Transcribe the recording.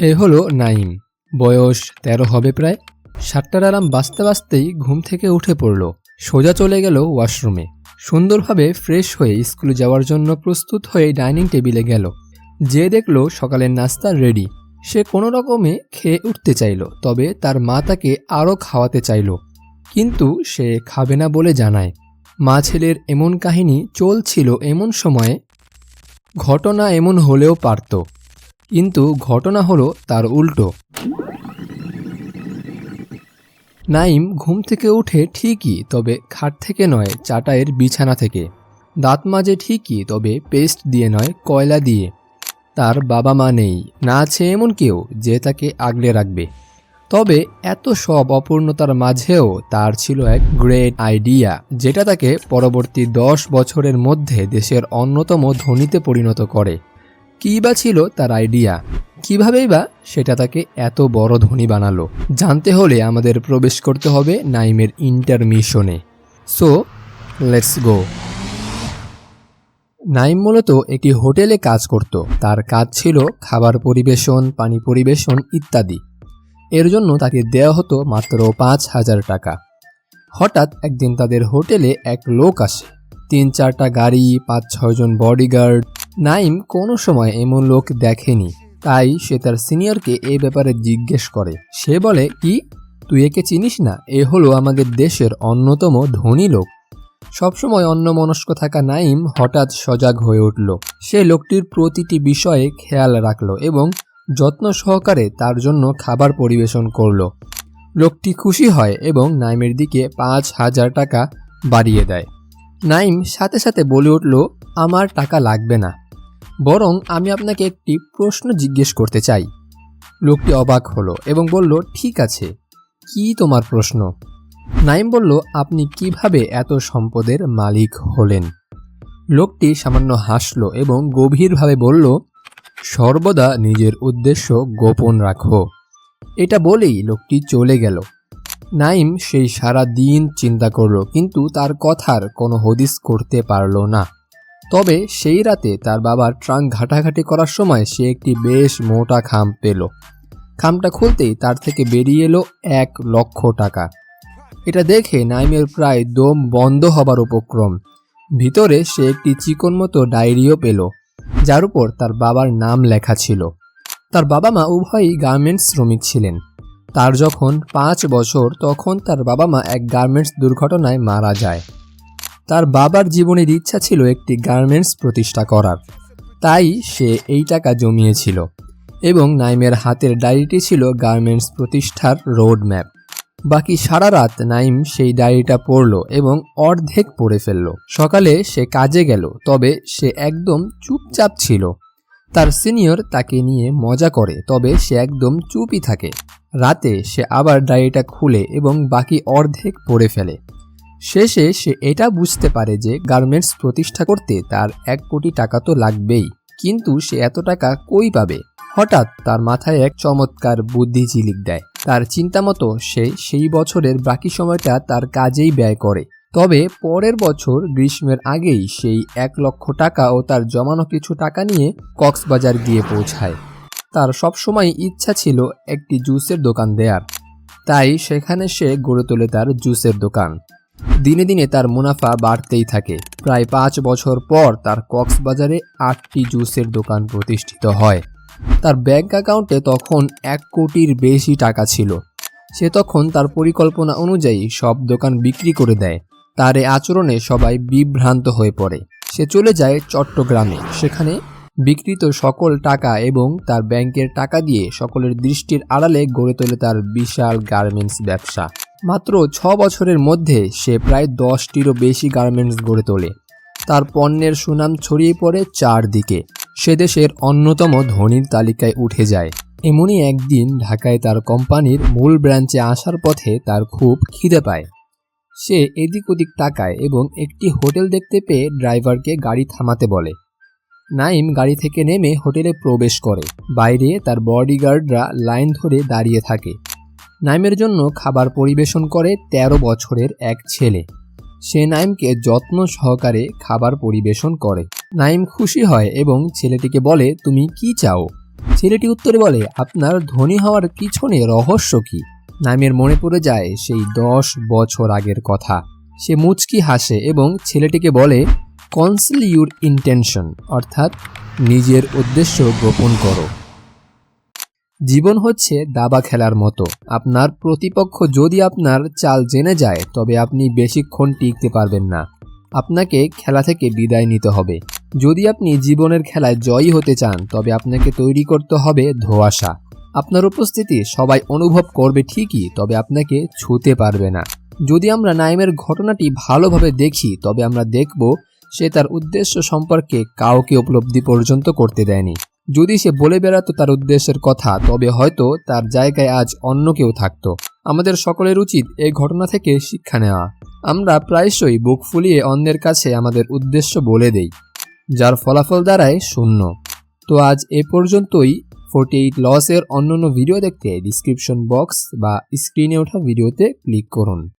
এ হলো নাইম বয়স তেরো হবে প্রায়। সাতটার আরাম বাঁচতে বাঁচতেই ঘুম থেকে উঠে পড়ল। সোজা চলে গেল ওয়াশরুমে। সুন্দরভাবে ফ্রেশ হয়ে স্কুলে যাওয়ার জন্য প্রস্তুত হয়ে ডাইনিং টেবিলে গেল। যে দেখল সকালের নাস্তা রেডি, সে কোনো রকমে খেয়ে উঠতে চাইল, তবে তার মা তাকে আরও খাওয়াতে চাইল। কিন্তু সে খাবে না বলে জানায়। মা ছেলের এমন কাহিনী চলছিল এমন সময়ে, ঘটনা এমন হলেও পারত। কিন্তু ঘটনা হলো তার উল্টো। নাইম ঘুম থেকে উঠে ঠিকই, তবে খাট থেকে নয় চাটায়ের বিছানা থেকে। দাঁত মাজে ঠিকই, তবে পেস্ট দিয়ে নয়, কয়লা দিয়ে। তার বাবা মা নেই, না আছে এমন কেউ যে তাকে আগলে রাখবে। তবে এত সব অপূর্ণতার মাঝেও তার ছিল এক গ্রেট আইডিয়া, যেটা তাকে পরবর্তী দশ বছরের মধ্যে দেশের অন্যতম ধনীতে পরিণত করে। কী বা ছিল তার আইডিয়া কীভাবেই বা সেটা তাকে এত বড় ধনী বানালো? জানতে হলে আমাদের প্রবেশ করতে হবে নাইমের ইন্টারমিশনে সো লেটস গো নাইম মূলত একটি হোটেলে কাজ করত। তার কাজ ছিল খাবার পরিবেশন, পানি পরিবেশন ইত্যাদি। এর জন্য তাকে দেওয়া হতো মাত্র পাঁচ হাজার টাকা। হঠাৎ একদিন তাদের হোটেলে এক লোক আসে। তিন চারটা গাড়ি, পাঁচ ছয়জন বডিগার্ড নাইম কোনো সময় এমন লোক দেখেনি, তাই সে তার সিনিয়রকে এ ব্যাপারে জিজ্ঞেস করে। সে বলে, কি? তুই একে চিনিস না? এ হলো আমাদের দেশের অন্যতম ধনী লোক। সবসময় অন্যমনস্ক থাকা নাইম হঠাৎ সজাগ হয়ে উঠল। সে লোকটির প্রতিটি বিষয়ে খেয়াল রাখল এবং যত্ন সহকারে তার জন্য খাবার পরিবেশন করল। লোকটি খুশি হয় এবং নাইমের দিকে পাঁচ হাজার টাকা বাড়িয়ে দেয়। নাইম সাথে সাথে বলে উঠল, আমার টাকা লাগবে না। বরং আমি আপনাকে একটি প্রশ্ন জিজ্ঞেস করতে চাই। লোকটি অবাক হলো এবং বলল, ঠিক আছে। কি তোমার প্রশ্ন? নাইম বলল, আপনি কীভাবে এত সম্পদের মালিক হলেন? লোকটি সামান্য হাসল এবং গভীরভাবে বলল, সর্বদা নিজের উদ্দেশ্য গোপন রাখো। এটা বলেই লোকটি চলে গেল। নাইম সেই সারা দিন চিন্তা করল, কিন্তু তার কথার কোনো হদিস করতে পারল না। তবে সেই রাতে তার বাবার ট্রাঙ্ক ঘাটাঘাটি করার সময় সে একটি বেশ মোটা খাম পেল। খামটা খুলতেই তার থেকে বেরিয়ে এলো এক লক্ষ টাকা। এটা দেখে নাইমের প্রায় দম বন্ধ হবার উপক্রম। ভিতরে সে একটি চিকন মতো ডায়েরিও পেল, যার উপর তার বাবার নাম লেখা ছিল। তার বাবা মা উভয়ই গার্মেন্টস শ্রমিক ছিলেন। তার যখন পাঁচ বছর, তখন তার বাবা মা এক গার্মেন্টস দুর্ঘটনায় মারা যায়। তার বাবার জীবনের ইচ্ছা ছিল একটি গার্মেন্টস প্রতিষ্ঠা করার। তাই সে এই টাকা জমিয়েছিল এবং নাইমের হাতের ডায়েরিটি ছিল গার্মেন্টস প্রতিষ্ঠার রোড ম্যাপ বাকি সারা রাত নাইম সেই ডায়েরিটা পড়ল এবং অর্ধেক পড়ে ফেলল। সকালে সে কাজে গেল, তবে সে একদম চুপচাপ ছিল। তার সিনিয়র তাকে নিয়ে মজা করে, তবে সে একদম চুপই থাকে। রাতে সে আবার ডায়েরিটা খুলে এবং বাকি অর্ধেক পড়ে ফেলে। শেষে সে এটা বুঝতে পারে যে গার্মেন্টস প্রতিষ্ঠা করতে তার এক কোটি টাকা তো লাগবেই। কিন্তু সে এত টাকা কই পাবে? হঠাৎ তার মাথায় এক চমৎকার বুদ্ধি ঝিলিক দেয়। তার চিন্তা মতো সে সেই বছরের বাকি সময়টা তার কাজেই ব্যয় করে। তবে পরের বছর গ্রীষ্মের আগেই সেই এক লক্ষ টাকা ও তার জমানো কিছু টাকা নিয়ে কক্সবাজার গিয়ে পৌঁছায়। তার সবসময় ইচ্ছা ছিল একটি জুসের দোকান দেয়ার। তাই সেখানে সে গড়ে তোলে তার জুসের দোকান। দিনে দিনে তার মুনাফা বাড়তেই থাকে। প্রায় পাঁচ বছর পর তার কক্সবাজারে আটটি জুসের দোকান প্রতিষ্ঠিত হয়। তার ব্যাংক অ্যাকাউন্টে তখন এক কোটির বেশি টাকা ছিল। সে তখন তার পরিকল্পনা অনুযায়ী সব দোকান বিক্রি করে দেয়। তার এ আচরণে সবাই বিভ্রান্ত হয়ে পড়ে। সে চলে যায় চট্টগ্রামে। সেখানে বিকৃত সকল টাকা এবং তার ব্যাংকের টাকা দিয়ে সকলের দৃষ্টির আড়ালে গড়ে তোলে তার বিশাল গার্মেন্টস ব্যবসা। মাত্র ছ বছরের মধ্যে সে প্রায় দশটিরও বেশি গার্মেন্টস গড়ে তোলে। তার পণ্যের সুনাম ছড়িয়ে পড়ে চারদিকে। সে দেশের অন্যতম ধনীর তালিকায় উঠে যায়। এমনই একদিন ঢাকায় তার কোম্পানির মূল ব্রাঞ্চে আসার পথে তার খুব খিদে পায়। সে এদিক ওদিক তাকায় এবং একটি হোটেল দেখতে পেয়ে ড্রাইভারকে গাড়ি থামাতে বলে। নাইম গাড়ি থেকে নেমে হোটেলে প্রবেশ করে। বাইরে তার বডিগার্ডরা লাইন ধরে দাঁড়িয়ে থাকে। নাইমের জন্য খাবার পরিবেশন করে ১৩ বছরের এক ছেলে। সে নাইমকে যত্ন সহকারে খাবার পরিবেশন করে। নাইম খুশি হয় এবং ছেলেটিকে বলে, তুমি কি চাও? ছেলেটি উত্তরে বলে, আপনার ধনী হওয়ার পিছনে রহস্য কি? নাইমের মনে পড়ে যায় সেই দশ বছর আগের কথা। সে মুচকি হাসে এবং ছেলেটিকে বলে কনসিল ইউর ইন্টেনশন অর্থাৎ নিজের উদ্দেশ্য গোপন করো। জীবন হচ্ছে দাবা খেলার মতো। আপনার প্রতিপক্ষ যদি আপনার চাল জেনে যায়, তবে আপনি বেশিক্ষণ টিকতে পারবেন না। আপনাকে খেলা থেকে বিদায় নিতে হবে। যদি আপনি জীবনের খেলায় জয়ী হতে চান, তবে আপনাকে তৈরি করতে হবে ধোয়াশা। আপনার উপস্থিতি সবাই অনুভব করবে ঠিকই, তবে আপনাকে ছুতে পারবে না। যদি আমরা নাইমের ঘটনাটি ভালোভাবে দেখি, তবে আমরা দেখব সে তার উদ্দেশ্য সম্পর্কে কাউকে উপলব্ধি পর্যন্ত করতে দেয়নি। যদি সে বলে বেড়াতো তার উদ্দেশ্যের কথা, তবে হয়তো তার জায়গায় আজ অন্য কেউ থাকতো। আমাদের সকলের উচিত এই ঘটনা থেকে শিক্ষা নেওয়া। আমরা প্রায়শই বুক ফুলিয়ে অন্যের কাছে আমাদের উদ্দেশ্য বলে দেই, যার ফলাফল দাঁড়ায় শূন্য। তো আজ এ পর্যন্তই। ফোর্টি এইট লসের অন্যান্য ভিডিও দেখতে ডিসক্রিপশন বক্স বা স্ক্রিনে ওঠা ভিডিওতে ক্লিক করুন।